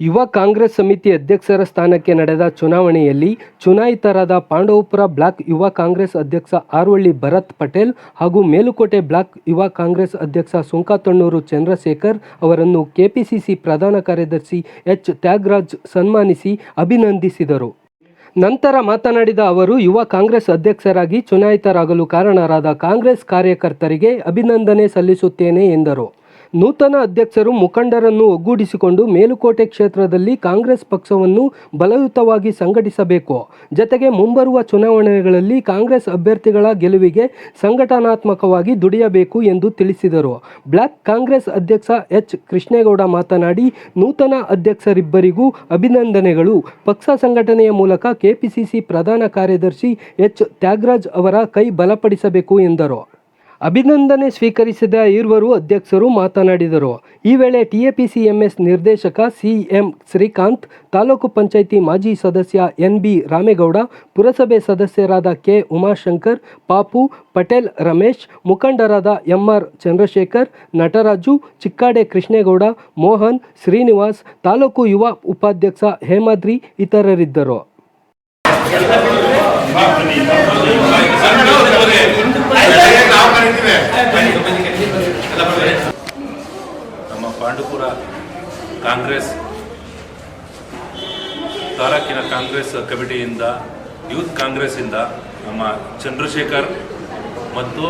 ಯುವ ಕಾಂಗ್ರೆಸ್ ಸಮಿತಿ ಅಧ್ಯಕ್ಷರ ಸ್ಥಾನಕ್ಕೆ ನಡೆದ ಚುನಾವಣೆಯಲ್ಲಿ ಚುನಾಯಿತರಾದ ಪಾಂಡವಪುರ ಬ್ಲಾಕ್ ಯುವ ಕಾಂಗ್ರೆಸ್ ಅಧ್ಯಕ್ಷ ಆರ್ವಳ್ಳಿ ಭರತ್ ಪಟೇಲ್ ಹಾಗೂ ಮೇಲುಕೋಟೆ ಬ್ಲಾಕ್ ಯುವ ಕಾಂಗ್ರೆಸ್ ಅಧ್ಯಕ್ಷ ಸುಂಕಾತಣ್ಣೂರು ಚಂದ್ರಶೇಖರ್ ಅವರನ್ನು ಕೆಪಿಸಿಸಿ ಪ್ರಧಾನ ಕಾರ್ಯದರ್ಶಿ ಎಚ್. ತ್ಯಾಗರಾಜ್ ಸನ್ಮಾನಿಸಿ ಅಭಿನಂದಿಸಿದರು. ನಂತರ ಮಾತನಾಡಿದ ಅವರು, ಯುವ ಕಾಂಗ್ರೆಸ್ ಅಧ್ಯಕ್ಷರಾಗಿ ಚುನಾಯಿತರಾಗಲು ಕಾರಣರಾದ ಕಾಂಗ್ರೆಸ್ ಕಾರ್ಯಕರ್ತರಿಗೆ ಅಭಿನಂದನೆ ಸಲ್ಲಿಸುತ್ತೇನೆ ಎಂದರು. ನೂತನ ಅಧ್ಯಕ್ಷರು ಮುಖಂಡರನ್ನು ಒಗ್ಗೂಡಿಸಿಕೊಂಡು ಮೇಲುಕೋಟೆ ಕ್ಷೇತ್ರದಲ್ಲಿ ಕಾಂಗ್ರೆಸ್ ಪಕ್ಷವನ್ನು ಬಲಯುತವಾಗಿ ಸಂಘಟಿಸಬೇಕು. ಜತೆಗೆ ಮುಂಬರುವ ಚುನಾವಣೆಗಳಲ್ಲಿ ಕಾಂಗ್ರೆಸ್ ಅಭ್ಯರ್ಥಿಗಳ ಗೆಲುವಿಗೆ ಸಂಘಟನಾತ್ಮಕವಾಗಿ ದುಡಿಯಬೇಕು ಎಂದು ತಿಳಿಸಿದರು. ಬ್ಲಾಕ್ ಕಾಂಗ್ರೆಸ್ ಅಧ್ಯಕ್ಷ ಎಚ್. ಕೃಷ್ಣೇಗೌಡ ಮಾತನಾಡಿ, ನೂತನ ಅಧ್ಯಕ್ಷರಿಬ್ಬರಿಗೂ ಅಭಿನಂದನೆಗಳು. ಪಕ್ಷ ಸಂಘಟನೆಯ ಮೂಲಕ ಕೆಪಿಸಿಸಿ ಪ್ರಧಾನ ಕಾರ್ಯದರ್ಶಿ ಎಚ್. ತ್ಯಾಗರಾಜ್ ಅವರ ಕೈ ಬಲಪಡಿಸಬೇಕು ಎಂದರು. ಅಭಿನಂದನೆ ಸ್ವೀಕರಿಸಿದ ಇರುವರು ಅಧ್ಯಕ್ಷರು ಮಾತನಾಡಿದರು. ಈ ವೇಳೆ ಟಿಎಪಿಸಿಎಂಎಸ್ ನಿರ್ದೇಶಕ ಸಿಎಂ ಶ್ರೀಕಾಂತ್, ತಾಲೂಕು ಪಂಚಾಯಿತಿ ಮಾಜಿ ಸದಸ್ಯ ಎನ್ ಬಿ ರಾಮೇಗೌಡ, ಪುರಸಭೆ ಸದಸ್ಯರಾದ ಕೆ ಉಮಾಶಂಕರ್, ಪಾಪು ಪಟೇಲ್ ರಮೇಶ್, ಮುಖಂಡರಾದ ಎಂಆರ್ ಚಂದ್ರಶೇಖರ್, ನಟರಾಜು ಚಿಕ್ಕಾಡೆ ಕೃಷ್ಣೇಗೌಡ, ಮೋಹನ್ ಶ್ರೀನಿವಾಸ್, ತಾಲೂಕು ಯುವ ಉಪಾಧ್ಯಕ್ಷ ಹೇಮಾದ್ರಿ ಇತರರಿದ್ದರು ನಮ್ಮ ಪಾಂಡುಪುರ ಕಾಂಗ್ರೆಸ್. ತಾಲೂಕಿನ ಕಾಂಗ್ರೆಸ್ ಕಮಿಟಿಯಿಂದ, ಯೂತ್ ಕಾಂಗ್ರೆಸ್ಸಿಂದ ನಮ್ಮ ಚಂದ್ರಶೇಖರ್ ಮತ್ತು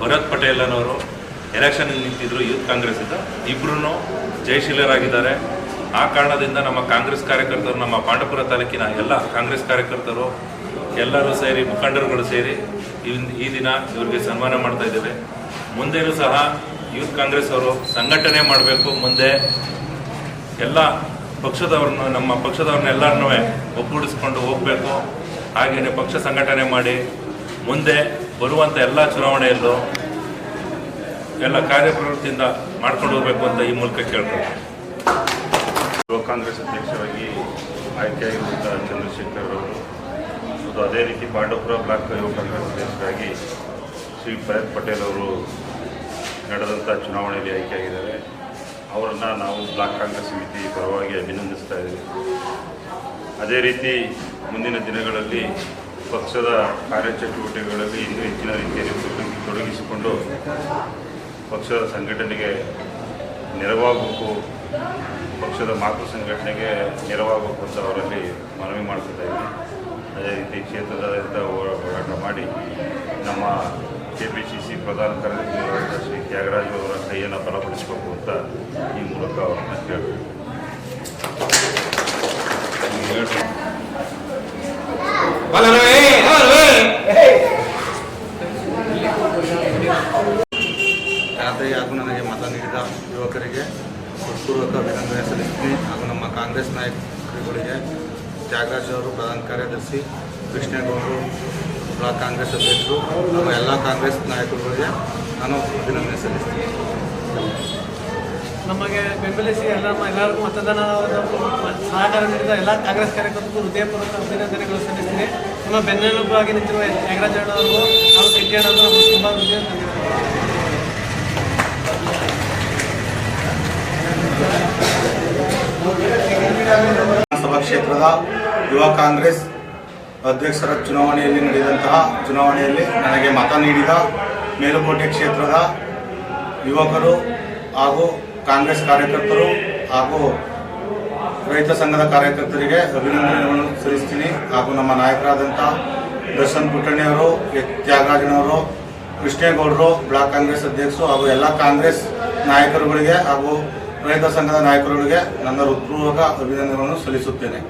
ಭರತ್ ಪಟೇಲ್ ಅನ್ನೋರು ಎಲೆಕ್ಷನ್ ನಿಂತಿದ್ರು ಯೂತ್ ಕಾಂಗ್ರೆಸ್ಸಿಂದ ಇಬ್ಬರೂ ಜಯಶೀಲರಾಗಿದ್ದಾರೆ. ಆ ಕಾರಣದಿಂದ ನಮ್ಮ ಕಾಂಗ್ರೆಸ್ ಕಾರ್ಯಕರ್ತರು, ನಮ್ಮ ಪಾಂಡಪುರ ತಾಲೂಕಿನ ಎಲ್ಲ ಕಾಂಗ್ರೆಸ್ ಕಾರ್ಯಕರ್ತರು ಎಲ್ಲರೂ ಸೇರಿ, ಮುಖಂಡರುಗಳು ಸೇರಿ ಈ ದಿನ ಇವರಿಗೆ ಸನ್ಮಾನ ಮಾಡ್ತಾ ಇದ್ದೇವೆ. ಮುಂದೆಯೂ ಸಹ ಯೂತ್ ಕಾಂಗ್ರೆಸ್ ಅವರು ಸಂಘಟನೆ ಮಾಡಬೇಕು. ಮುಂದೆ ಎಲ್ಲ ಪಕ್ಷದವ್ರನ್ನ, ನಮ್ಮ ಪಕ್ಷದವ್ರನ್ನೆಲ್ಲರನ್ನೂ ಒಗ್ಗೂಡಿಸ್ಕೊಂಡು ಹೋಗಬೇಕು. ಹಾಗೆಯೇ ಪಕ್ಷ ಸಂಘಟನೆ ಮಾಡಿ ಮುಂದೆ ಬರುವಂಥ ಎಲ್ಲ ಚುನಾವಣೆಯಲ್ಲೂ ಎಲ್ಲ ಕಾರ್ಯಪ್ರವೃತ್ತಿಯಿಂದ ಮಾಡ್ಕೊಂಡು ಹೋಗಬೇಕು ಅಂತ ಈ ಮೂಲಕ ಕೇಳ್ತಾರೆ. ಯುವ ಕಾಂಗ್ರೆಸ್ ಅಧ್ಯಕ್ಷರಾಗಿ ಆಯ್ಕೆಯಾಗಿರುವಂಥ ಚಂದ್ರಶೇಖರ್ ಅವರು, ಮತ್ತು ಅದೇ ರೀತಿ ಪಾಂಡವಪುರ ಬ್ಲಾಕ್ ಯುವ ಕಾಂಗ್ರೆಸ್ ಅಧ್ಯಕ್ಷರಾಗಿ ಶ್ರೀ ಭರತ್ ಪಟೇಲ್ ಅವರು ನಡೆದಂಥ ಚುನಾವಣೆಯಲ್ಲಿ ಆಯ್ಕೆಯಾಗಿದ್ದಾರೆ ಅವರನ್ನು ನಾವು ಬ್ಲಾಕ್ ಕಾಂಗ್ರೆಸ್ ಸಮಿತಿ ಪರವಾಗಿ ಅಭಿನಂದಿಸ್ತಾ ಇದ್ದೀವಿ. ಅದೇ ರೀತಿ ಮುಂದಿನ ದಿನಗಳಲ್ಲಿ ಪಕ್ಷದ ಕಾರ್ಯಚಟುವಟಿಕೆಗಳಲ್ಲಿ ಇನ್ನೂ ಹೆಚ್ಚಿನ ರೀತಿಯಲ್ಲಿ ತೊಡಗಿ ತೊಡಗಿಸಿಕೊಂಡು ಪಕ್ಷದ ಸಂಘಟನೆಗೆ ನೆರವಾಗಬೇಕು, ಪಕ್ಷದ ಮಾತೃ ಸಂಘಟನೆಗೆ ನೆರವಾಗಬೇಕು ಅಂತ ಅವರಲ್ಲಿ ಮನವಿ ಮಾಡ್ತಾ ಇದ್ದೀನಿ ಅದೇ ರೀತಿ ಕ್ಷೇತ್ರದಾದ್ಯಂತ ಹೋರಾ- ಹೋರಾಟ ಮಾಡಿ ನಮ್ಮ ಕೆ ಪಿ ಸಿ ಸಿ ಪ್ರಧಾನ ಕಾರ್ಯದರ್ಶಿ ಶ್ರೀ ತ್ಯಾಗರಾಜು ಅವರ ಕೈಯನ್ನು ಬಲಪಡಿಸಬೇಕು ಅಂತ ಈ ಮೂಲಕ ಅವ್ರನ್ನ ಯಾತ್ರೆಗೆ ಹಾಗೂ ನನಗೆ ಮತ ನೀಡಿದ ಯುವಕರಿಗೆ ಹೃತ್ಪೂರ್ವಕ ಅಭಿನಂದನೆ ಸಲ್ಲಿಸ್ತೀನಿ. ಹಾಗೂ ನಮ್ಮ ಕಾಂಗ್ರೆಸ್ ನಾಯಕರುಗಳಿಗೆ ತ್ಯಾಗರಾಜ್ ಅವರು ಪ್ರಧಾನ ಕಾರ್ಯದರ್ಶಿ ಕೃಷ್ಣೇಗೌಡರು ಬ್ಲಾಕ್ ಕಾಂಗ್ರೆಸ್ ಅಧ್ಯಕ್ಷರು ನಮ್ಮ ಎಲ್ಲ ಕಾಂಗ್ರೆಸ್ ನಾಯಕರುಗಳಿಗೆ ನಾನು ಅಭಿನಂದನೆ ಸಲ್ಲಿಸ್ತೀನಿ. ನಮಗೆ ಬೆಂಬಲಿಸಿ ಎಲ್ಲ ನಮ್ಮ ಎಲ್ಲರಿಗೂ ಮತದಾನ ಸಹಕಾರ ನೀಡಿದ ಎಲ್ಲ ಕಾಂಗ್ರೆಸ್ ಕಾರ್ಯಕರ್ತರಿಗೂ ಹೃದಯಪೂರ್ವಕ ಅಭಿನಂದನೆಗಳು ಸಲ್ಲಿಸ್ತೀನಿ. ನಮ್ಮ ಬೆನ್ನೆಲುಬಾಗಿ ನಿಂತಿರುವ ನಾಗರಾಜ್ ಅವರು ಹಾಗೂ ಕಿಟ್ಟಿ ಅಣ್ಣವರು ನಮಗೆ ತುಂಬ ಹೃದಯ ವಿಧಾನಸಭಾ ಕ್ಷೇತ್ರದ ಯುವ ಕಾಂಗ್ರೆಸ್ ಅಧ್ಯಕ್ಷರ ಚುನಾವಣೆಯಲ್ಲಿ ನಡೆದಂತಹ ಚುನಾವಣೆಯಲ್ಲಿ ನನಗೆ ಮತ ನೀಡಿದ ಮೇಲುಕೋಟೆ ಕ್ಷೇತ್ರದ ಯುವಕರು ಹಾಗೂ ಕಾಂಗ್ರೆಸ್ ಕಾರ್ಯಕರ್ತರು ಹಾಗೂ ರೈತ ಸಂಘದ ಕಾರ್ಯಕರ್ತರಿಗೆ ಅಭಿನಂದನೆಗಳನ್ನು ಸಲ್ಲಿಸ್ತೀನಿ ಹಾಗೂ ನಮ್ಮ ನಾಯಕರಾದಂಥ ದರ್ಶನ್ ಪುಟ್ಟಣ್ಣಿಯವರು ಎಚ್ ತ್ಯಾಗರಾಜನವರು ಕೃಷ್ಣೇಗೌಡರು, ಬ್ಲಾಕ್ ಕಾಂಗ್ರೆಸ್ ಅಧ್ಯಕ್ಷರು ಹಾಗೂ ಎಲ್ಲ ಕಾಂಗ್ರೆಸ್ ನಾಯಕರುಗಳಿಗೆ ಹಾಗೂ ರೈತ ಸಂಘದ ನಾಯಕರುಗಳಿಗೆ ನನ್ನ ಹೃತ್ಪೂರ್ವಕ ಅಭಿನಂದನೆಗಳನ್ನು ಸಲ್ಲಿಸುತ್ತೇನೆ.